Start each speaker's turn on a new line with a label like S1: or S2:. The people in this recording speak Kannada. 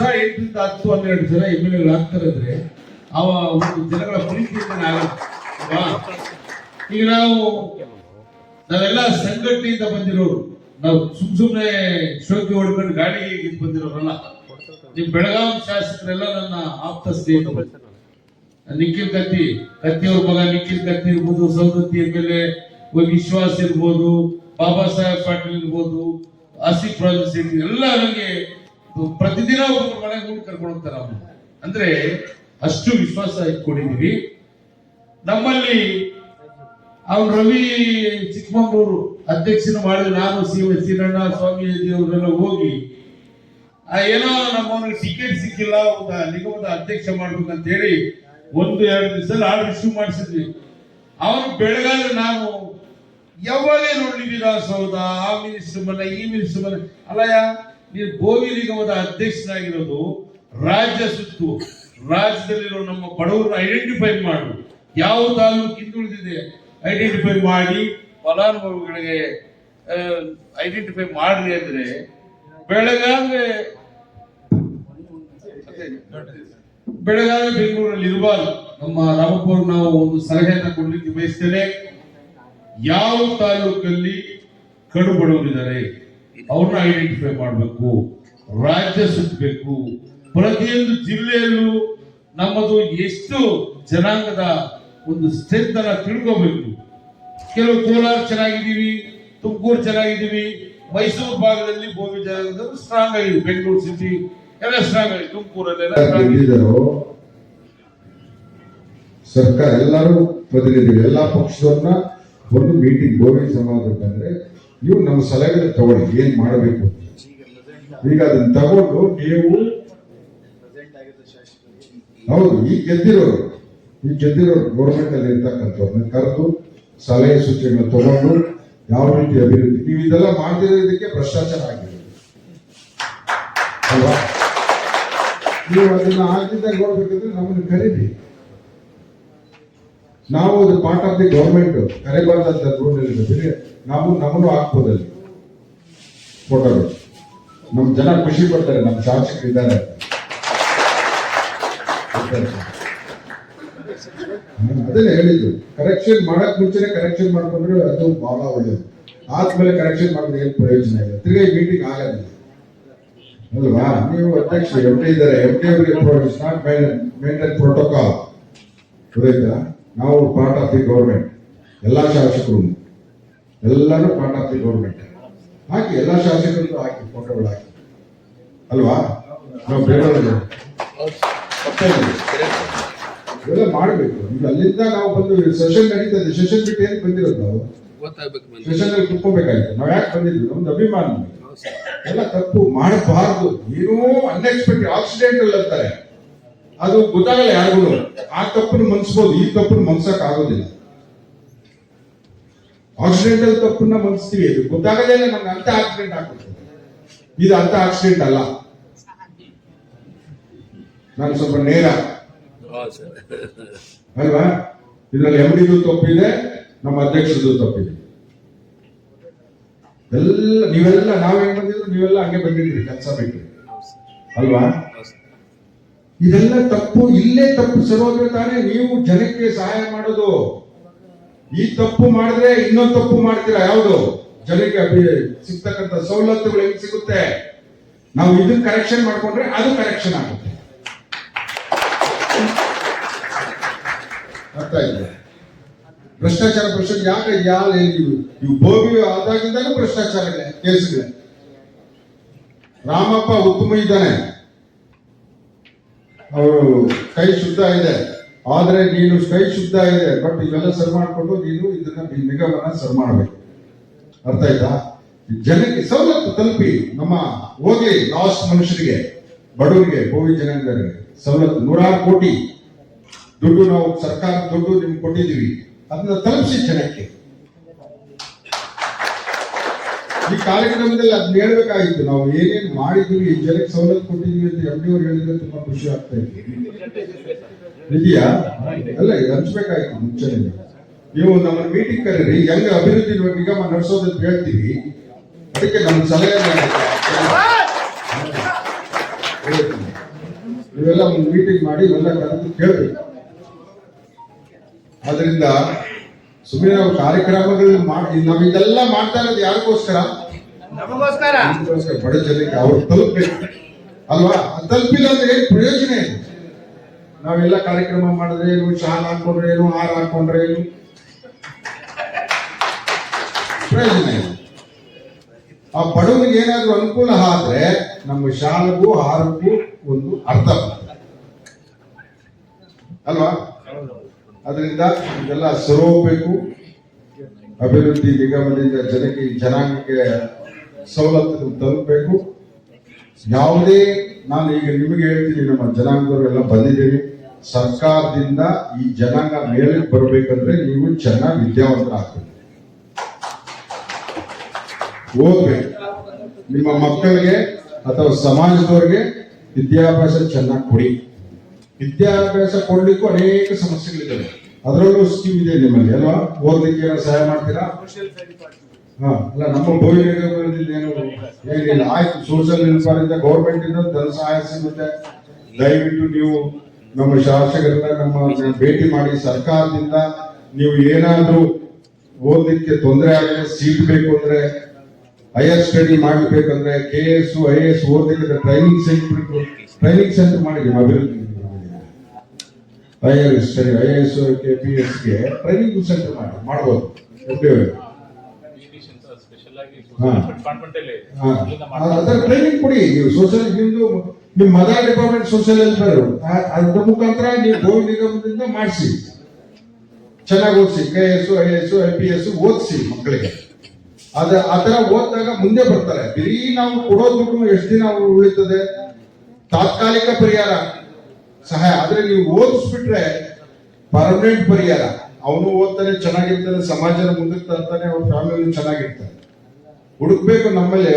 S1: ವರ್ಷ ಎಂಟರಿಂದ ಹತ್ತು, ಹನ್ನೆರಡು ಜನ ಎಂ ಎಲ್ ಎಗಳು ಆಗ್ತಾರೆ ಅಂದ್ರೆ ಅವ ಒಂದು ಜನಗಳ ಪ್ರೀತಿಯಿಂದ ಈಗ ನಾವು ನಾವೆಲ್ಲ ಸಂಘಟನೆಯಿಂದ ಬಂದಿರೋರು. ನಾವು ಸುಮ್ ಸುಮ್ಮನೆ ಶೋಕಿ ಹೊಡ್ಕೊಂಡು ಗಾಡಿ ಬಂದಿರೋರಲ್ಲ. ನಿಮ್ ಬೆಳಗಾವಿ ಶಾಸಕರೆಲ್ಲ ನನ್ನ ಆಪ್ತ ಸ್ನೇಹಿತರು. ನಿಖಿಲ್ ಕತ್ತಿ, ಕತ್ತಿಯವ್ರ ಮಗ ನಿಖಿಲ್ ಕತ್ತಿ ಇರ್ಬೋದು, ಸೌದತ್ತಿ ಎಂ ಎಲ್ ವಿಶ್ವಾಸ್ ಇರ್ಬೋದು, ಬಾಬಾ ಸಾಹೇಬ್ ಪಾಟೀಲ್ ಇರ್ಬೋದು, ಆಸಿಫ್ ರಾಜು ಸೇರಿ ಎಲ್ಲ ನನಗೆ ಪ್ರತಿದಿನ ಒಬ್ಬರು ಮನೆಗೆ ಹೋಗಿ ಕರ್ಕೊಂಡು ಹೋಗ್ತಾರೆ ಅವ್ರು. ಅಂದ್ರೆ ಅಷ್ಟು ವಿಶ್ವಾಸ ಇಟ್ಕೊಂಡಿದ್ದೀವಿ. ನಮ್ಮಲ್ಲಿ ಅವ್ನು ರವಿ ಚಿಕ್ಕಮಗಳೂರು ಅಧ್ಯಕ್ಷನ ಮಾಡಿ ನಾನು ಸಿ ಶ್ರೀರಣ್ಣ ಸ್ವಾಮೀಜಿ ಅವರೆಲ್ಲ ಹೋಗಿ ಏನೋ ನಮ್ಮವನಿಗೆ ಟಿಕೆಟ್ ಸಿಕ್ಕಿಲ್ಲ, ಒಂದು ನಿಗಮದ ಅಧ್ಯಕ್ಷ ಮಾಡ್ಬೇಕಂತ ಹೇಳಿ ಒಂದು ಎರಡು ದಿವಸದಲ್ಲಿ ಆರ್ಡರ್ ಇಶ್ಯೂ ಮಾಡಿಸಿದ್ವಿ. ಅವನು ಬೆಳಗಾದ್ರೆ ನಾನು ಯಾವಾಗಲೇ ನೋಡಿ ಸೌದ ಆ ಮಿನಿಸ್ಟರ್ ಮನೆ, ಈ ಮಿನಿಸ್ಟರ್ ಮನೆ. ಅಲ್ಲಯ್ಯ ನೀನು ಭೋಗಿ ನಿಗಮದ ಅಧ್ಯಕ್ಷನಾಗಿರೋದು ರಾಜ್ಯ ಸುತ್ತು. ರಾಜ್ಯದಲ್ಲಿರೋ ನಮ್ಮ ಬಡವರನ್ನ ಐಡೆಂಟಿಫೈ ಮಾಡು. ಯಾವ ತಾಲೂಕು ಹಿಂದುಳಿದಿದೆ ಐಡೆಂಟಿಫೈ ಮಾಡಿ, ಫಲಾನುಭವಿಗಳಿಗೆ ಐಡೆಂಟಿಫೈ ಮಾಡ್ರಿ ಅಂದ್ರೆ ಬೆಳಗಾವಿ ಬೆಳಗಾವಿ ಬೆಂಗಳೂರಲ್ಲಿ ಇರಬಾರ್ದು. ನಮ್ಮ ರಾಮಪುರ ನಾವು ಒಂದು ಸಲಹೆಯನ್ನ ಕೊಡ್ಲಿಕ್ಕೆ ಬಯಸ್ತೇನೆ. ಯಾವ ತಾಲೂಕಲ್ಲಿ ಕಡು ಬಡವರಿದ್ದಾರೆ? ಅವ್ರನ್ನ ಐಡೆಂಟಿಫೈ ಮಾಡಬೇಕು ರಾಜ್ಯ ಸುತ್ತಬೇಕು ಪ್ರತಿಯೊಂದು ಜಿಲ್ಲೆಯಲ್ಲೂ ನಮ್ಮದು ಎಷ್ಟು ಜನಾಂಗದ ಒಂದು ಸ್ಟ್ರೆಂತ್ ಅನ್ನ ತಿಳ್ಕೋಬೇಕು. ಕೆಲವು ಕೋಲಾರ ಚೆನ್ನಾಗಿದ್ದೀವಿ ತುಮಕೂರು ಚೆನ್ನಾಗಿದ್ದೀವಿ ಮೈಸೂರು ಭಾಗದಲ್ಲಿ ಭೂಮಿ ಜನಾಂಗದವರು ಸ್ಟ್ರಾಂಗ್ ಆಗಿದೆ ಬೆಂಗಳೂರು ಸಿಟಿ ಎಲ್ಲ ಸ್ಟ್ರಾಂಗ್ ಆಗಿದೆ
S2: ತುಮಕೂರಲ್ಲಿ ಸರ್ಕಾರ ಎಲ್ಲರೂ ಪ್ರತಿನಿಧಿಗಳು ಎಲ್ಲಾ ಪಕ್ಷದವ್ರನ್ನ ಒಂದು ಮೀಟಿಂಗ್ ಗೋವಿ ಸಮಾಜ ಬಂದ್ರೆ ನೀವು ನಮ್ಮ ಸಲಹೆ ತಗೊಳ್ಳಿ, ಏನ್ ಮಾಡಬೇಕು ಈಗ ಅದನ್ನ ತಗೊಂಡು ನೀವು ಹೌದು, ಈ ಗೆದ್ದಿರೋರು ಈ ಗೆದ್ದಿರೋರು ಗೌರ್ಮೆಂಟ್ ಅಲ್ಲಿ ಇರ್ತಕ್ಕಂಥವ್ರನ್ನ ಕರೆದು ಸಲಹೆ ಸೂಚನೆಗಳನ್ನ ತಗೊಂಡು ಯಾವ ರೀತಿ ಅಭಿವೃದ್ಧಿ ನೀವು ಇದೆಲ್ಲ ಮಾಡದಿರೋದಕ್ಕೆ ಭ್ರಷ್ಟಾಚಾರ ಆಗಿದೆ ಅಲ್ವಾ? ನೀವು ಅದನ್ನ ಆಗಿದ್ದಾಗ ನೋಡ್ಬೇಕಂದ್ರೆ ನಮ್ಮನ್ನು ಕರೀರಿ. ನಾವು ಅದು ಪಾರ್ಟ್ ಆಫ್ ದಿ ಗೌರ್ಮೆಂಟ್ ಕರೆಬಾರ್ದಂತ ರೂಲ್ ನಾವು ನಮ್ಮನ್ನು ಹಾಕ್ಬೋದಲ್ಲಿ ಫೋಟೋಗಳು. ನಮ್ಮ ಜನ ಖುಷಿ ಪಡ್ತಾರೆ ನಮ್ಮ ಶಾಸಕರು ಇದ್ದಾರೆ. ಅದನ್ನೇ ಹೇಳಿದ್ದು ಕರೆಕ್ಷನ್ ಮಾಡಕ್ ಮುಂಚೆನೆ ಕರೆಕ್ಷನ್ ಮಾಡ್ಕೊಂಡ್ರೆ ಅದು ಬಹಳ ಒಳ್ಳೇದು. ಆದ್ಮೇಲೆ ಕರೆಕ್ಷನ್ ಮಾಡಿದ್ರೆ ಏನು ಪ್ರಯೋಜನ ಇಲ್ಲ. ತಿರ್ಗಾ ಮೀಟಿಂಗ್ ಆಗಲ್ಲ. ಅಲ್ವಾ? ನೀವು ಅಧ್ಯಕ್ಷ ಎಂ ಟಿ ಇದ್ದಾರೆ. ಎಂ ಟಿ ಅವರಿಗೆ ಮೇಂಟೈನ್ ಪ್ರೋಟೋಕಾಲ್ ನಾವು ಪಾರ್ಟ್ ಆಫ್ ದಿ ಗೌರ್ಮೆಂಟ್ ಎಲ್ಲಾ ಶಾಸಕರು. ಎಲ್ಲರೂ ಪಾರ್ಟ್ ಆಫ್ ದಿ ಗೌರ್ಮೆಂಟ್. ಹಾಕಿ ಎಲ್ಲ ಶಾಸಕರು ಹಾಕಿ ಫೋಟೋಗಳು ಹಾಕಿ. ಅಲ್ವಾ? ನಾವು ತಪ್ಪೇನಿಲ್ಲ. ಇವೆಲ್ಲ ಮಾಡಬೇಕು. ಈಗ ಅಲ್ಲಿಂದ ನಾವು ಬಂದು ಸೆಷನ್ ನಡೀತದೆ ಸೆಷನ್ ಬಿಟ್ಟು ಏನ್ ಬಂದಿರೋದು ನಾವು? ಸೆಷನ್ ಅಲ್ಲಿ ಕುತ್ಕೋಬೇಕಾಯ್ತು. ನಾವ್ ಯಾಕೆ ಬಂದಿದ್ವಿ? ನಮ್ದು ಅಭಿಮಾನ. ಎಲ್ಲ ತಪ್ಪು ಮಾಡಬಾರ್ದು. ಏನೋ ಅನ್ಎಕ್ಸ್ಪೆಕ್ಟೆಡ್ ಆಕ್ಸಿಡೆಂಟಲ್ ಅಂತಾರೆ. ಅದು ಗೊತ್ತಾಗಲ್ಲ ಯಾರಿಗೂ. ಆ ತಪ್ಪನ್ನು ಮನ್ಸ್ಬೋದು ಈ ತಪ್ಪನ್ನು ಮನ್ಸಕ್ ಆಗೋದಿಲ್ಲ ಆಕ್ಸಿಡೆಂಟಲ್ ತಪ್ಪನ್ನ ಮನಸ್ತೀವಿ ಇದು. ಗೊತ್ತಾಗದೇ ಇಲ್ಲ ನಮ್ಗೆ ಅಂತ ಆಕ್ಸಿಡೆಂಟ್ ಆಗ್ಬಿಡ್ತದೆ. ಇದು ಅಂತ ಆಕ್ಸಿಡೆಂಟ್ ಅಲ್ಲ. ನಾನು ಸ್ವಲ್ಪ ನೇರ. ಅಲ್ವಾ? ಇದ್ರಲ್ಲಿ ಎಂ ಡಿದು ತಪ್ಪಿದೆ ನಮ್ಮ ಅಧ್ಯಕ್ಷರದು ತಪ್ಪಿದೆ. ಎಲ್ಲ ನೀವೆಲ್ಲ ನಾವೇನ್ ಬಂದಿದ್ರು ನೀವೆಲ್ಲ ಹಂಗೆ ಬಂದಿದ್ರಿ ಕೆಲಸ ಬಿಟ್ಟು. ಅಲ್ವಾ? ಇದೆಲ್ಲ ತಪ್ಪು ಇಲ್ಲೇ ತಪ್ಪು. ಸರೋದ್ರೆ ತಾನೇ ನೀವು ಜನಕ್ಕೆ ಸಹಾಯ ಮಾಡೋದು. ಈ ತಪ್ಪು ಮಾಡಿದ್ರೆ ಇನ್ನೊಂದು ತಪ್ಪು ಮಾಡ್ತೀರಾ? ಯಾವುದು? ಜನಕ್ಕೆ ಅಭಿ ಸಿಗ್ತಕ್ಕಂಥ ಸವಲತ್ತುಗಳು ಹೆಂಗ್ ಸಿಗುತ್ತೆ? ನಾವು ಇದನ್ನ ಕರೆಕ್ಷನ್ ಮಾಡ್ಕೊಂಡ್ರೆ ಅದು ಕರೆಕ್ಷನ್ ಆಗುತ್ತೆ. ಅರ್ಥ ಇದೆ ಭ್ರಷ್ಟಾಚಾರ ಭ್ರಷ್ಟಾಚಾರ ಯಾಕೆ ಯಾವ ಇವು ಬೋಬಿ ಭ್ರಷ್ಟಾಚಾರ ಇದೆ ಕೇಸ್ಗಳೇ. ರಾಮಪ್ಪ ಉತ್ತಮ ಇದ್ದಾನೆ. ಅವರು ಕೈ ಶುದ್ಧ ಇದೆ. ಆದ್ರೆ ನೀನು ಕೈ ಶುದ್ಧ ಇದೆ ಬಟ್ ಇವೆಲ್ಲ ಸರಿ ಮಾಡಿಕೊಂಡು ನೀನು ಇದನ್ನ ನಿಗಮನ ಸರಿ ಮಾಡಬೇಕು. ಅರ್ಥ ಆಯ್ತಾ? ಜನಕ್ಕೆ ಸವಲತ್ತು ತಲುಪಿ ನಮ್ಮ ಹೋಗ್ಲಿ ಲಾಸ್ಟ್ ಮನುಷ್ಯರಿಗೆ, ಬಡವರಿಗೆ ಕೋವಿಡ್ ಜನಾಂಗರಿಗೆ ಸವಲತ್ತು. ನೂರಾರು ಕೋಟಿ ದುಡ್ಡು ನಾವು ಸರ್ಕಾರ ದುಡ್ಡು ನಿಮ್ಗೆ ಕೊಟ್ಟಿದ್ದೀವಿ. ಅದನ್ನ ತಲುಪಿಸಿ ಜನಕ್ಕೆ. ಈ ಕಾರ್ಯಕ್ರಮದಲ್ಲಿ ಅದನ್ನ ಹೇಳ್ಬೇಕಾಗಿತ್ತು. ನಾವು ಏನೇನ್ ಮಾಡಿದ್ವಿ ಜನಕ್ಕೆ ಸವಲತ್ತು ಕೊಟ್ಟಿದ್ವಿ ಅಂತ ಎಂ ಡಿ ಅವ್ರು ಹೇಳಿದ್ರೆ ತುಂಬಾ ಖುಷಿ ಆಗ್ತಾ ಇತ್ತು ಇದೆಯಾ ಅಲ್ಲ ಹಂಚ್ಬೇಕಾಯ್ತು ಮುಂಚೆನೆ. ನೀವು ನಮ್ಮ ಮೀಟಿಂಗ್ ಕರೀರಿ, ಹೆಂಗ ಅಭಿವೃದ್ಧಿ ನಿಗಮ ನಡೆಸೋದಂತ ಹೇಳ್ತೀವಿ. ಅದಕ್ಕೆ ನಮ್ಮ ಸಲಹೆ. ನೀವೆಲ್ಲ ಒಂದು ಮೀಟಿಂಗ್ ಮಾಡಿ ಇವೆಲ್ಲ ಕರೆದು ಕೇಳಬೇಕು. ಅದರಿಂದ ಸುಮ್ಮನೆ ನಾವು ಕಾರ್ಯಕ್ರಮಗಳು ಮಾಡಿ ನಾವು ಇದೆಲ್ಲ ಮಾಡ್ತಾ ಇರೋದು ಯಾರಿಗೋಸ್ಕರ?
S3: ನಮಗೋಸ್ಕರ.
S2: ಬಡ ಜನಕ್ಕೆ ಅವ್ರು ತಲುಪಬೇಕು ಅಲ್ವಾ? ತಲುಪಿಲ್ಲ ಅಂದ್ರೆ ಏನ್ ಪ್ರಯೋಜನ ಇದೆ ನಾವೆಲ್ಲ ಕಾರ್ಯಕ್ರಮ ಮಾಡಿದ್ರೆ ಏನು? ಶಾಲ್ ಹಾಕೊಂಡ್ರೆ ಏನು? ಹಾರ ಹಾಕೊಂಡ್ರೆ ಏನು? ಪ್ರಯೋಜನ ಇಲ್ಲ ಆ ಬಡವನಿಗೆ ಏನಾದ್ರೂ ಅನುಕೂಲ ಆದ್ರೆ ನಮ್ಮ ಶಾಲೆಗೂ ಹಾರಕ್ಕೂ ಒಂದು ಅರ್ಥ ಅಲ್ವಾ? ಅದರಿಂದ ಇದೆಲ್ಲ ಸರೋಬೇಕು ಅಭಿವೃದ್ಧಿ ನಿಗಮದಿಂದ ಜನಕ್ಕೆ, ಜನಾಂಗಕ್ಕೆ ಸವಲತ್ತು ತಲುಪಬೇಕು. ಯಾವುದೇ, ನಾನು ಈಗ ನಿಮಗೆ ಹೇಳ್ತೀನಿ, ನಮ್ಮ ಜನಾಂಗದವರೆಲ್ಲ ಬಂದಿದ್ದೀನಿ ಸರ್ಕಾರದಿಂದ ಈ ಜನಾಂಗ ಮೇಲೆ ಬರಬೇಕಂದ್ರೆ ನೀವು ಚೆನ್ನಾಗಿ ವಿದ್ಯಾವಂತರಾಗಬೇಕು ಓದ್ಬೇಕು. ನಿಮ್ಮ ಮಕ್ಕಳಿಗೆ ಅಥವಾ ಸಮಾಜದವರಿಗೆ ವಿದ್ಯಾಭ್ಯಾಸ ಚೆನ್ನಾಗಿ ಕೊಡಿ. ವಿದ್ಯಾಭ್ಯಾಸ ಕೊಡ್ಲಿಕ್ಕೂ ಅನೇಕ ಸಮಸ್ಯೆಗಳಿದ್ದಾವೆ. ಅದರಲ್ಲೂ ಸ್ಕೀಮ್ ಇದೆ ನಿಮ್ಮಲ್ಲಿ ಅಲ್ವಾ? ಓದಲಿಕ್ಕೆ ಏನೋ ಸಹಾಯ ಮಾಡ್ತೀರಾ? ಹಾ ಅಲ್ಲ ನಮ್ಮ ಭೂಮಿಯಿಂದ ಏನು ಏನಿಲ್ಲ. ಆಯ್ತು ಸೋಷಿಯಲ್ ವೆಲ್ಫೇರ್ ಇಂದ ಗೌರ್ಮೆಂಟ್ ಇಂದ ಧನ ಸಹಾಯ ಸಿಗುತ್ತೆ. ದಯವಿಟ್ಟು ನೀವು ನಮ್ಮ ಶಾಸಕರನ್ನ ನಮ್ಮ ಭೇಟಿ ಮಾಡಿ ಸರ್ಕಾರದಿಂದ ನೀವು ಏನಾದ್ರೂ ಓದಲಿಕ್ಕೆ ತೊಂದರೆ ಆಗದೆ ಸೀಟ್ ಬೇಕು ಅಂದ್ರೆ ಹೈಯರ್ ಸ್ಟಡಿ ಮಾಡಬೇಕಂದ್ರೆ ಕೆ ಎಸ್ ಐ ಎಸ್ ಓದಲಿಕ್ಕೆ ಟ್ರೈನಿಂಗ್ ಸೆಂಟರ್ ಟ್ರೈನಿಂಗ್ ಸೆಂಟರ್ ಮಾಡಿದ್ದೀವಿ ಅಭಿವೃದ್ಧಿ. ಹೈಯರ್ ಸರಿ ಐ ಎಸ್ ಕೆ ಪಿ ಎಸ್ಗೆ ಟ್ರೈನಿಂಗ್ ಸೆಂಟರ್ ಮಾಡಿ ಮಾಡ್ಬೋದು. ಅದರ ಟ್ರೈನಿಂಗ್ ಕೊಡಿ. ನೀವು ಸೋಷಿಯಲ್ ನಿಮ್ದು ನಿಮ್ಮ ಮದರ್ ಡಿಪಾರ್ಟ್ಮೆಂಟ್ ಸೋಷಿಯಲ್ ವೆಲ್ಫೇರ್ ಅದ್ರ ಮುಖಾಂತರ ನೀವು ಗೋಲ್ ನಿಗಮದಿಂದ ಮಾಡಿಸಿ. ಚೆನ್ನಾಗಿ ಓದಿಸಿ. K S I S I P S ಓದಿಸಿ ಮಕ್ಕಳಿಗೆ. ಅದ ಆತರ ಓದಿದಾಗ ಮುಂದೆ ಬರ್ತಾರೆ. ಬರೀ ನಾವು ಕೊಡೋ ದುಡ್ಡು ಎಷ್ಟು ದಿನ ಉಳಿತದೆ? ತಾತ್ಕಾಲಿಕ ಪರಿಹಾರ. ಸಹಾಯ ಆದ್ರೆ ನೀವು ಓದಿಸ್ಬಿಟ್ರೆ ಪರ್ಮನೆಂಟ್ ಪರಿಹಾರ. ಅವನು ಓದ್ತಾನೆ, ಚೆನ್ನಾಗಿರ್ತಾನೆ, ಸಮಾಜನ ಮುಂದಕ್ಕೆ ತರ್ತಾನೆ, ಅವ್ರ ಫ್ಯಾಮಿಲಿ ಚೆನ್ನಾಗಿರ್ತಾನೆ. ಹುಡುಕ್ಬೇಕು ನಮ್ಮಲ್ಲಿ